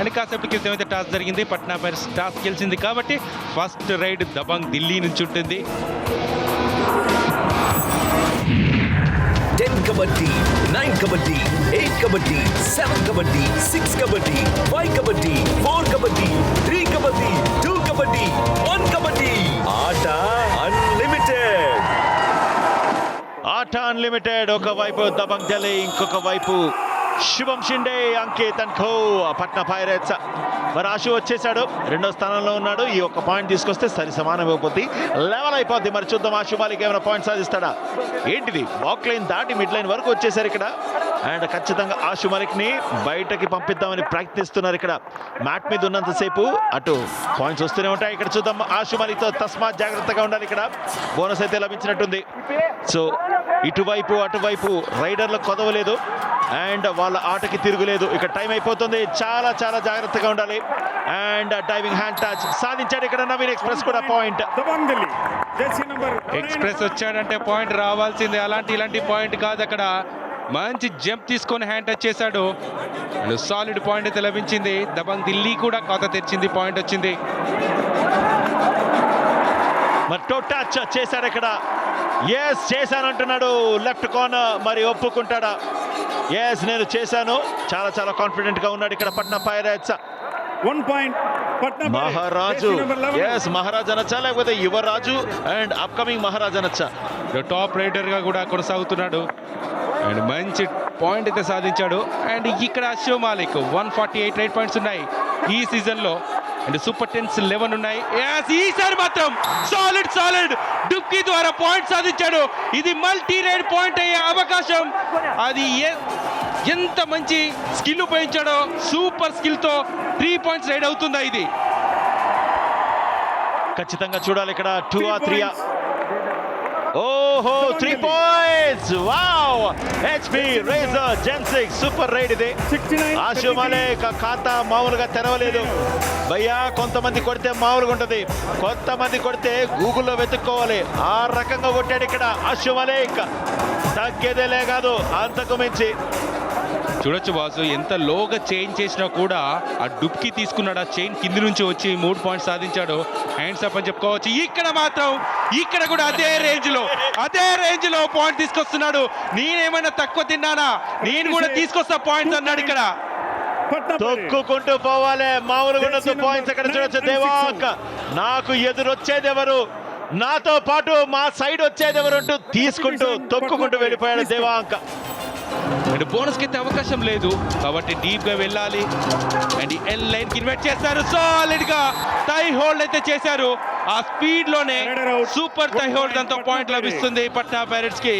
And కాసేపు క్రితం అయితే టాస్ జరిగింది. పట్నా పైరట్స్ టాస్ గెలిచింది కాబట్టి ఫస్ట్ రైడ్ దబంగ్ ఢిల్లీ నుంచి ఉంటుంది. Ten kabaddi nine kabaddi eight kabaddi seven kabaddi six kabaddi five kabaddi four kabaddi three kabaddi two kabaddi one kabaddi. ఆట అన్లిమిటెడ్ ఆట అన్లిమిటెడ్ ఒక వైపు దబంగ్ ఢిల్లీ ఇంకొక వైపు శుభం షిండే అంకిత్ అండ్ ఖో పట్నా పైరేట్స్ మరి ఆశు వచ్చేసాడు. రెండో స్థానంలో ఉన్నాడు. ఈ ఒక్క పాయింట్ తీసుకొస్తే సరి సమానం అయిపోద్ది. లెవెల్ అయిపోద్ది. మరి చూద్దాం ఆశు మాలిక్ ఏమైనా పాయింట్ సాధిస్తాడా? ఏంటిది? బాక్ లైన్ దాటి మిడ్ లైన్ వరకు వచ్చేసారు ఇక్కడ. అండ్ ఖచ్చితంగా ఆశు మాలిక్ని బయటకి పంపిద్దామని ప్రయత్నిస్తున్నారు ఇక్కడ. మ్యాట్ మీద ఉన్నంతసేపు అటు పాయింట్స్ వస్తూనే ఉంటాయి. ఇక్కడ చూద్దాం ఆశు మాలిక్తో తస్మాత్ జాగ్రత్తగా ఉండాలి ఇక్కడ. బోనస్ అయితే లభించినట్టుంది. సో ఇటువైపు అటువైపు రైడర్లకు కొదవలేదు. అండ్ వాళ్ళ ఆటకి తిరుగులేదు. ఇక టైం అయిపోతుంది. చాలా చాలా జాగ్రత్తగా ఉండాలి. అండ్ డైవింగ్ హ్యాండ్ టచ్ సాధించాడు ఇక్కడ నవీన్ ఎక్స్ప్రెస్ కూడా పాయింట్. ఎక్స్ప్రెస్ వచ్చాడంటే పాయింట్ రావాల్సిందే. అలాంటి ఇలాంటి పాయింట్ కాదు అక్కడ. మంచి జంప్ తీసుకొని హ్యాండ్ టచ్ చేశాడు. అండ్ సాలిడ్ పాయింట్ అయితే లభించింది. దబంగ్ ఢిల్లీ కూడా ఖాతా తెరిచింది. పాయింట్ వచ్చింది. మరి టో టచ్ చేశాడు ఇక్కడ. ఎస్ చేశాను అంటున్నాడు లెఫ్ట్ కార్నర్ మరి ఒప్పుకుంటాడా? ఎస్ నేను చేశాను. చాలా చాలా కాన్ఫిడెంట్గా ఉన్నాడు ఇక్కడ Patna pirates. One point Patna మహారాజు. ఎస్ మహారాజ్ అనొచ్చా? లేకపోతే యువరాజు? అండ్ అప్కమింగ్ మహారాజ్ అనొచ్చా? టాప్ రైడర్గా కూడా కొనసాగుతున్నాడు. అండ్ మంచి పాయింట్ అయితే సాధించాడు. అండ్ ఇక్కడ Ashu Malik one forty eight right points ఉన్నాయి. ఈ సీజన్లో అండ్ సూపర్ టెన్స్ లెవెన్ ఉన్నాయి. ఈసారి మాత్రం సాలిడ్ సాలిడ్ డుక్కి ద్వారా పాయింట్ సాధించాడు. ఇది మల్టీ రైడ్ పాయింట్ అయ్యే అవకాశం. అది ఎంత మంచి స్కిల్ ఉపయోగించాడో సూపర్ స్కిల్తో త్రీ పాయింట్స్ రైడ్ అవుతుందా ఇది? ఖచ్చితంగా చూడాలి ఇక్కడ. టూ ఆ త్రీ ఓహో three points wow HP Razer gen six super raid ఇది. ఆశు మాలేక్ ఖాతా మామూలుగా తెరవలేదు. భయ్యా కొంతమంది కొడితే మామూలుగా ఉంటది. కొంతమంది కొడితే గూగుల్లో వెతుక్కోవాలి. ఆ రకంగా కొట్టాడు ఇక్కడ ఆశు మలేక్ తగ్గేదేలే కాదు అంతకు మించి. చూడొచ్చు బాసు ఎంత లోగా చైన్ చేసినా కూడా ఆ డుబ్కి తీసుకున్నాడు ఆ చైన్ కింది నుంచి వచ్చి మూడు పాయింట్స్ సాధించాడు. హ్యాండ్స్ అప్ అని చెప్పుకోవచ్చు. ఇక్కడ మాత్రం ఇక్కడ కూడా అదే రేంజ్లో అదే రేంజ్లో పాయింట్ తీసుకొస్తున్నాడు. నేనేమైనా తక్కువ తిన్నానా? నేను కూడా తీసుకొస్తా పాయింట్స్ అన్నాడు ఇక్కడ. తొక్కుకుంటూ పోవాలి. మామూలుగా ఉండదు పాయింట్స్ ఎక్కడ చూడొచ్చు? దేవాక్ నాకు ఎదురొచ్చేది ఎవరు? నాతో పాటు మా సైడ్ వచ్చేది ఎవరు అంటూ తీసుకుంటూ తొక్కుకుంటూ వెళ్ళిపోయాడు దేవాంక్ అండ్ బోనస్కి అయితే అవకాశం లేదు. కాబట్టి డీప్గా వెళ్ళాలి. అండ్ ఎల్ లైన్కి ఇన్వెస్ట్ చేస్తారు. సాలిడ్గా టై హోల్డ్ అయితే చేశారు. ఆ స్పీడ్లోనే సూపర్ టై హోల్డ్ దాంతో పాయింట్ లభిస్తుంది పట్నా పైరట్స్కి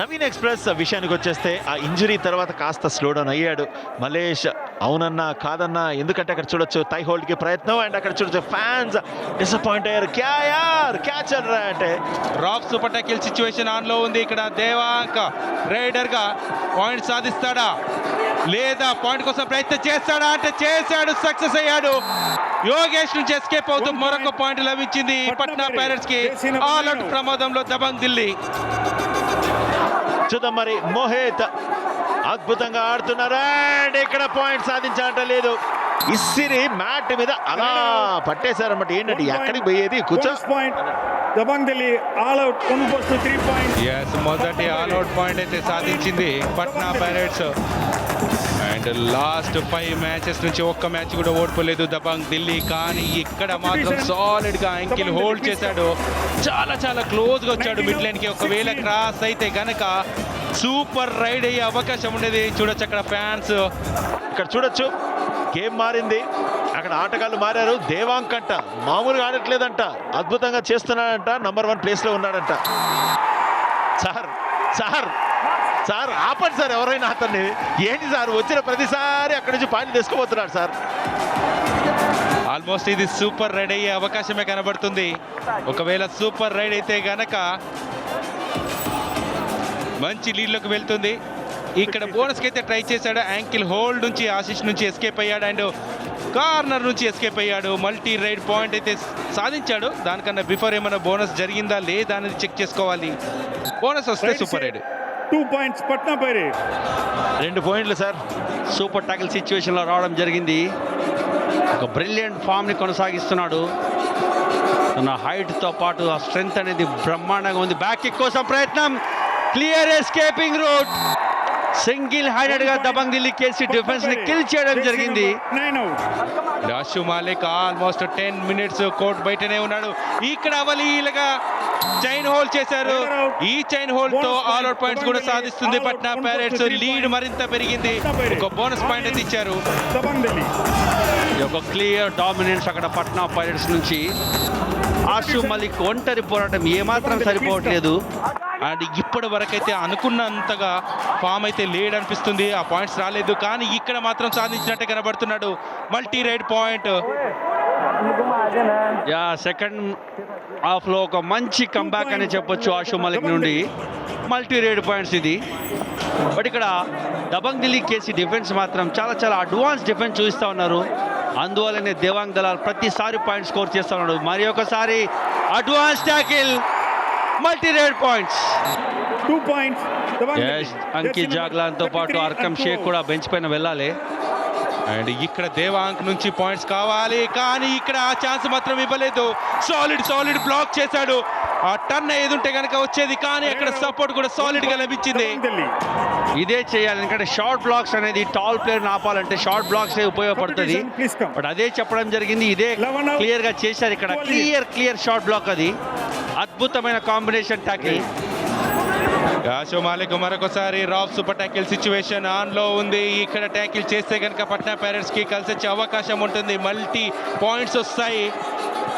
నవీన్ ఎక్స్ప్రెస్ విషయానికి వచ్చేస్తే ఆ ఇంజురీ తర్వాత కాస్త స్లో డౌన్ అయ్యాడు. మలేష్ అవునన్నా కాదన్నా ఎందుకంటే అక్కడ చూడొచ్చు టై హోల్డ్కి ప్రయత్నం అండ్ అక్కడ చూడొచ్చు ఫ్యాన్స్ డిసప్పాయింట్ అయ్యారు. క్యా యార్ క్యాచ్ అంటే రాఫ్ సూపర్ టైకిల్ సిచ్యువేషన్ ఆన్లో ఉంది. ఇక్కడ దేవాంక్ రైడర్గా పాయింట్ సాధిస్తాడా? లేదా పాయింట్ కోసం ప్రయత్నం చేస్తాడా? అంటే చేశాడు సక్సెస్ అయ్యాడు. యోగేష్ నుంచి ఎస్కేప్ అవుతూ మరొక పాయింట్ లభించింది పట్నా పైరట్స్కి ఆల్ అవుట్ ప్రమాదంలో దబంగ్ ఢిల్లీ. చూద్దాం మరి మోహిత్ అద్భుతంగా ఆడుతున్నారు. అండ్ ఇక్కడ పాయింట్ సాధించాలంట లేదు ఇస్సిరి మ్యాట్ మీద అలా పట్టేశారన్నమాట. ఏంటంటే ఎక్కడికి పోయేది? కూర్చో. Point Dabang Delhi all out one four three point yes మొదటి ఆల్ అవుట్ పాయింట్ అయితే సాధించింది Patna pirates and last five matches నుంచి ఒక్క మ్యాచ్ కూడా ఓడిపోలేదు దబాంగ్ ఢిల్లీ కానీ ఇక్కడ మాత్రం సాలిడ్గా యాంకిల్ హోల్డ్ చేశాడు. చాలా చాలా క్లోజ్గా వచ్చాడు మిడ్ లైన్కి. ఒకవేళ క్రాస్ అయితే గనక సూపర్ రైడ్ అయ్యే అవకాశం ఉండేది. చూడొచ్చు అక్కడ ఫ్యాన్స్. ఇక్కడ చూడొచ్చు. గేమ్ మారింది. అక్కడ ఆటగాళ్ళు మారారు. దేవాంక్ అంట మామూలుగా ఆడట్లేదంట. అద్భుతంగా చేస్తున్నాడంట. నంబర్ వన్ ప్లేస్లో ఉన్నాడంట. సార్ సార్ సార్ ఆపండి సార్ ఎవరైనా అతన్ని. ఏంటి సార్? వచ్చిన ప్రతిసారి అక్కడి నుంచి పాయింట్ తీసుకుపోతున్నాడు సార్. ఆల్మోస్ట్ ఇది సూపర్ రైడ్ అయ్యే అవకాశమే కనబడుతుంది. ఒకవేళ సూపర్ రైడ్ అయితే గనక మంచి లీడ్లోకి వెళ్తుంది. ఇక్కడ బోనస్కి అయితే ట్రై చేశాడు. యాంకిల్ హోల్డ్ నుంచి ఆశిష్ నుంచి ఎస్కేప్ అయ్యాడు. అండ్ కార్నర్ నుంచి ఎస్కేప్ అయ్యాడు. మల్టీ రైడ్ పాయింట్ అయితే సాధించాడు. దానికన్నా బిఫోర్ ఏమైనా బోనస్ జరిగిందా లేదా అనేది చెక్ చేసుకోవాలి. బోనస్ వస్తే super raid two points Patna pirate రెండు పాయింట్లు సార్. సూపర్ టాకిల్ సిచ్యువేషన్లో రావడం జరిగింది. ఒక బ్రిలియంట్ ఫామ్ని కొనసాగిస్తున్నాడు. తన హైట్తో పాటు ఆ స్ట్రెంగ్త్ అనేది బ్రహ్మాండంగా ఉంది. బ్యాక్ కిక్ కోసం ప్రయత్నం. క్లియర్ ఎస్కేపింగ్ రూట్ సింగిల్ హ్యాండెడ్గా దబంగ్ ఢిల్లీ కేసి డిఫెన్స్ని కిల్ చేయడం జరిగింది. లాషు Malik almost ten minutes court బయటనే ఉన్నాడు. ఇక్కడ అవలీలగా చైన్ హోల్ చేశారు. ఈ చైన్ హోల్తో ఆల్ అవుట్ పాయింట్స్ కూడా సాధిస్తుంది పట్నా ప్యారెట్స్ లీడ్ మరింత పెరిగింది. ఒక బోనస్ పాయింట్ అయితే ఇచ్చారు. ఈ యొక్క క్లియర్ డామినెన్స్ అక్కడ పట్నా పైరట్స్ నుంచి. ఆషు మలిక్ ఒంటరి పోరాటం ఏమాత్రం సరిపోవట్లేదు. అండ్ ఇప్పటి వరకైతే అనుకున్నంతగా ఫామ్ అయితే లేడనిపిస్తుంది ఆ పాయింట్స్ రాలేదు. కానీ ఇక్కడ మాత్రం సాధించినట్టే కనబడుతున్నాడు. Multi raid point yeah second హాఫ్లో ఒక మంచి కంబ్యాక్ అని చెప్పొచ్చు ఆషు మలిక్ నుండి. మల్టీ రేడ్ పాయింట్స్ ఇది. బట్ ఇక్కడ దబంగ్ ఢిల్లీ కేసీ డిఫెన్స్ మాత్రం చాలా చాలా అడ్వాన్స్ డిఫెన్స్ చూస్తూ ఉన్నారు. అందువల్లనే దేవాంగ్ దళాల్ ప్రతిసారి పాయింట్ స్కోర్ చేస్తా ఉన్నాడు మరి ఒకసారి advance tackle multi raid points. Two points Ankit జాగ్లాన్తో పాటు అర్కమ్ షేక్ కూడా బెంచ్ పైన వెళ్ళాలి. అండ్ ఇక్కడ దేవాంక్ నుంచి పాయింట్స్ కావాలి కానీ ఇక్కడ ఆ ఛాన్స్ మాత్రం ఇవ్వలేదు. సాలిడ్ సాలిడ్ బ్లాక్ చేశాడు. ఆ టర్న్ ఏదుంటే కనుక వచ్చేది కానీ అక్కడ సపోర్ట్ కూడా సాలిడ్గా లభించింది. ఇదే చేయాలి. ఎందుకంటే షార్ట్ బ్లాక్స్ అనేది టాల్ ప్లేయర్ ఆపాలంటే షార్ట్ బ్లాక్స్ ఉపయోగపడుతుంది. బట్ అదే చెప్పడం జరిగింది. ఇదే. క్లియర్గా చేశారు ఇక్కడ. క్లియర్ క్లియర్ షార్ట్ బ్లాక్ అది. అద్భుతమైన కాంబినేషన్ టాకిల్ యాషో మాలిక్ మరొకసారి రాఫ్ సూపర్ ట్యాకిల్ సిచ్యువేషన్ ఆన్లో ఉంది. ఇక్కడ ట్యాకిల్ చేస్తే కనుక పట్నా పైరట్స్కి కలిసి వచ్చే అవకాశం ఉంటుంది. మల్టీ పాయింట్స్ వస్తాయి.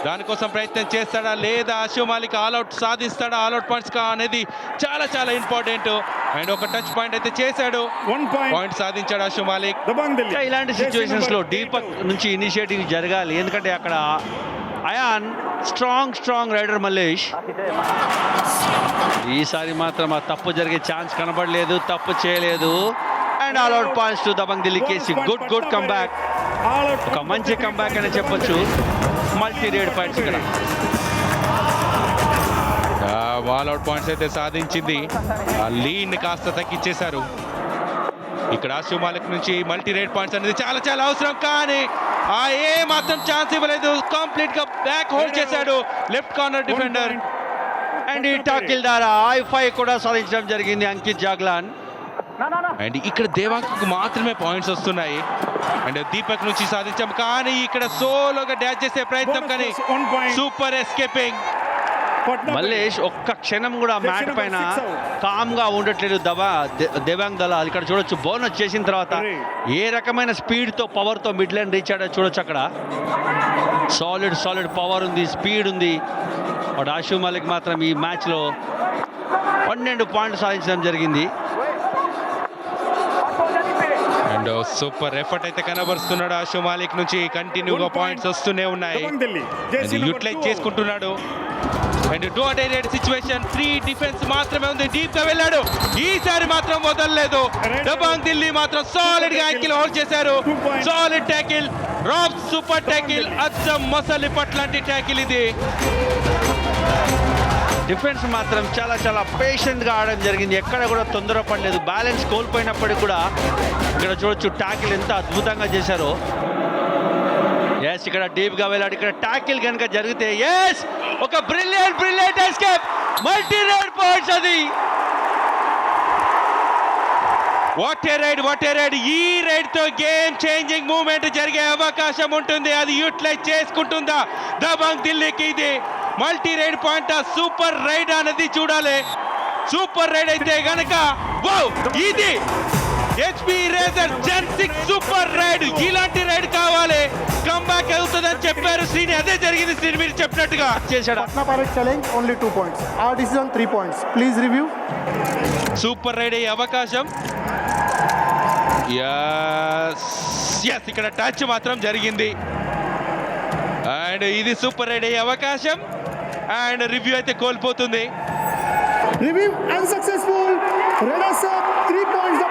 దానికోసం ప్రయత్నం చేస్తాడా లేదా ఆషో మాలిక్ ఆల్అౌట్ సాధిస్తాడా? ఆల్అౌట్ పాయింట్స్ కా అనేది చాలా చాలా ఇంపార్టెంట్ అండ్ ఒక టచ్ పాయింట్ అయితే చేశాడు. వన్ పాయింట్ పాయింట్ సాధించాడు ఆషో మాలిక్. దబంగ్ ఢిల్లీ ఇంకా ఇలాంటి సిచ్యువేషన్స్లో దీపక్ నుంచి ఇనిషియేటివ్ జరగాలి. ఎందుకంటే అక్కడ Ayan strong strong raider Mallesh. ఈసారి మాత్రం ఆ తప్పు జరిగే ఛాన్స్ కనబడలేదు తప్పు చేయలేదు. And all out points to Dabang Delhi కేసి గుడ్ గుడ్ కంబ్యాక్ ఒక మంచి కంబ్యాక్ అని చెప్పొచ్చు. మల్టీ రేడ్ పాయింట్స్ ఇక్కడ అవుట్ పాయింట్స్ అయితే సాధించింది. ఆ లీడ్ కాస్త తగ్గించేశారు. ఇక్కడ ఆశు మాలిక్ నుంచి మల్టీ రేట్ పాయింట్స్ అనేది చాలా చాలా అవసరం కానీ ఆ ఏ మాత్రం ఛాన్స్ ఇవ్వలేదు. కంప్లీట్గా బ్యాక్ హోల్డ్ చేశాడు లెఫ్ట్ కార్నర్ డిఫెండర్. అండ్ ఈ టాకిల్ ద్వారా ఐ ఫైవ్ కూడా సాధించడం జరిగింది అంకిత్ జాగ్లాన్. అండ్ ఇక్కడ దేవాంక్ మాత్రమే పాయింట్స్ వస్తున్నాయి. అండ్ దీపక్ నుంచి సాధించాం. కానీ ఇక్కడ సోలోగా డాష్ చేసే ప్రయత్నం కానీ సూపర్ ఎస్కేపింగ్. మల్లేష్ ఒక్క క్షణం కూడా మ్యాట్ పైన కామ్గా ఉండట్లేదు దబా దే- దేవాంగ్ దళాల్ ఇక్కడ చూడొచ్చు. బోనస్ చేసిన తర్వాత ఏ రకమైన స్పీడ్తో పవర్తో మిడ్ లైన్ రీచ్ అయ్యాడో చూడొచ్చు అక్కడ. సాలిడ్ సాలిడ్ పవర్ ఉంది స్పీడ్ ఉంది. బట్ ఆషు మాలిక్ మాత్రం ఈ మ్యాచ్లో పన్నెండు పాయింట్లు సాధించడం జరిగింది. అండ్ సూపర్ ఎఫర్ట్ అయితే కనబరుస్తున్నాడు ఆశు మాలిక్ నుంచి. కంటిన్యూగా పాయింట్స్ వస్తూనే ఉన్నాయి. అది యూటిలైజ్ చేసుకుంటున్నాడు. And two hundred situation three defence మాత్రమే ఉంది. డీప్గా వెళ్ళాడు. ఈసారి మాత్రం వదలలేదు. దబాంగ్ ఢిల్లీ మాత్రం సాలిడ్గా యాంకిల్ హోల్డ్ చేశారు. సాలిడ్ ట్యాకిల్ రాబ్ సూపర్ ట్యాకిల్ అచ్చం మొసలి పట్లాంటి ట్యాకిల్ ఇది. డిఫెన్స్ మాత్రం చాలా చాలా పేషెంట్గా ఆడడం జరిగింది. ఎక్కడ కూడా తొందరపడలేదు బ్యాలెన్స్ కోల్పోయినప్పటికీ కూడా ఇక్కడ చూడొచ్చు ట్యాకిల్ ఎంత అద్భుతంగా చేశారో. ఎస్ ఇక్కడ డీప్గా వెళ్ళాడు. ఇక్కడ ట్యాకిల్ కనుక జరిగితే ఎస్ ఒక brilliant brilliant escape multi raid points అది. What a raid what a raid ఈ రైడ్తో గేమ్ చేంజింగ్ మూమెంట్ జరిగే అవకాశం ఉంటుంది. అది యూటిలైజ్ చేసుకుంటుందా? దబాంగ్ ఢిల్లీకి ఇది. Multi raid point super raid అనేది చూడాలి. సూపర్ రైడ్ అయితే గనక ఇది HP Razer gen six super raid. ఇలాంటి రైడ్ కావాలి. కంబ్యాక్ అవుతుందని చెప్పారు శ్రీని. అదే జరిగింది శ్రీని మీరు చెప్పినట్టుగా. చేశాడు? Patna Pirate challenge only two points. Our decision three points. Please review. Super raid అయ్యే అవకాశం. ఎస్ ఇక్కడ టచ్ మాత్రం జరిగింది. అండ్ ఇది సూపర్ రైడ్ అయ్యే అవకాశం. అండ్ రివ్యూ అయితే కోల్పోతుంది. Review unsuccessful. రెడ్ అసర్ 3 పాయింట్స్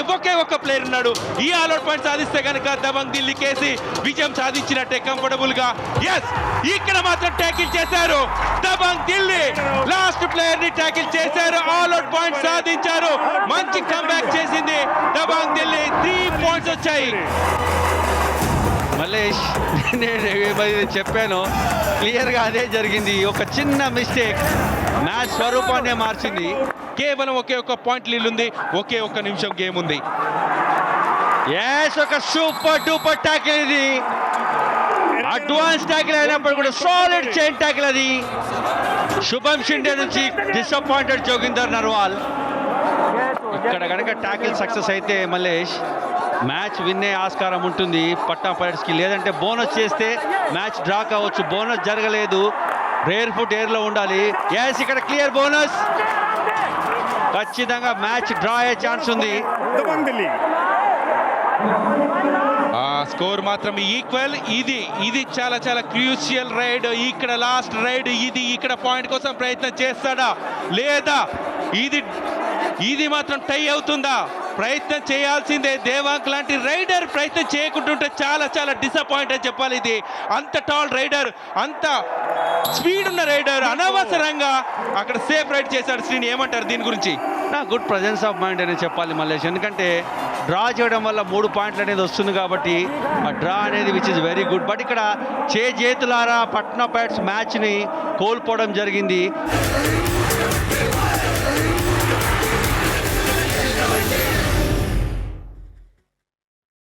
ఉన్నాడు. ఒకే ఒక్క ప్లేయర్ ఉన్నాడు. ఈ ఆల్అౌట్ పాయింట్ సాధిస్తే కనుక దబంగ్ ఢిల్లీ కేసి విజయం సాధించినట్టే కంఫర్టబుల్గా. ఎస్ ఇక్కడ మాత్రం ట్యాకిల్ చేశారు. దబంగ్ ఢిల్లీ లాస్ట్ ప్లేయర్ని ట్యాకిల్ చేశారు. ఆల్అౌట్ పాయింట్ సాధించారు. మంచి కంబ్యాక్ చేసింది దబంగ్ ఢిల్లీ త్రీ పాయింట్స్ వచ్చాయి. మల్లేష్ నేను చెప్పాను. క్లియర్గా అదే జరిగింది. ఒక చిన్న మిస్టేక్ మ్యాచ్ స్వరూపాన్ని మార్చింది. కేవలం ఒకే ఒక్క పాయింట్ లీడ్ ఉంది. ఒకే ఒక్క నిమిషం గేమ్ ఉంది. యాస్ ఒక సూపర్ డూపర్ ట్యాకిల్ ఇది. అడ్వాన్స్ ట్యాకిల్ అయినప్పుడు కూడా సాలిడ్ చైన్ ట్యాకిల్ అది. శుభం షిండే నుంచి డిసప్పాయింటెడ్ జోగిందర్ నర్వాల్. ఇక్కడ కనుక ట్యాకిల్ సక్సెస్ అయితే మల్లేష్ మ్యాచ్ విన్నే ఆస్కారం ఉంటుంది. పట్టా పైరట్స్కి లేదంటే బోనస్ చేస్తే మ్యాచ్ డ్రా కావచ్చు. బోనస్ జరగలేదు. రేర్ ఫుట్ ఎయిర్లో ఉండాలి. ఎస్ ఇక్కడ క్లియర్ బోనస్ ఖచ్చితంగా మ్యాచ్ డ్రా అయ్యే ఛాన్స్ ఉంది. స్కోర్ మాత్రం ఈక్వల్. ఇది ఇది చాలా చాలా క్రూషియల్ రైడ్. ఇక్కడ లాస్ట్ రైడ్ ఇది ఇక్కడ పాయింట్ కోసం ప్రయత్నం చేస్తాడా? లేదా ఇది ఇది మాత్రం టై అవుతుందా? ప్రయత్నం చేయాల్సిందే. దేవాంక్ లాంటి రైడర్ ప్రయత్నం చేయకుంటుంటే చాలా చాలా డిసప్పాయింట్ అని చెప్పాలి ఇది. అంత టాల్ రైడర్ అంత స్పీడ్ ఉన్న రైడర్ అనవసరంగా అక్కడ సేఫ్ రైడ్ చేశాడు శ్రీని. ఏమంటారు దీని గురించి? నా గుడ్ ప్రజెన్స్ ఆఫ్ మైండ్ అనేది చెప్పాలి మల్లేష్. ఎందుకంటే డ్రా చేయడం వల్ల మూడు పాయింట్లు అనేది వస్తుంది కాబట్టి ఆ డ్రా అనేది which is very good but ఇక్కడ చే చేతులారా పట్నా ప్యాట్స్ మ్యాచ్ని కోల్పోవడం జరిగింది.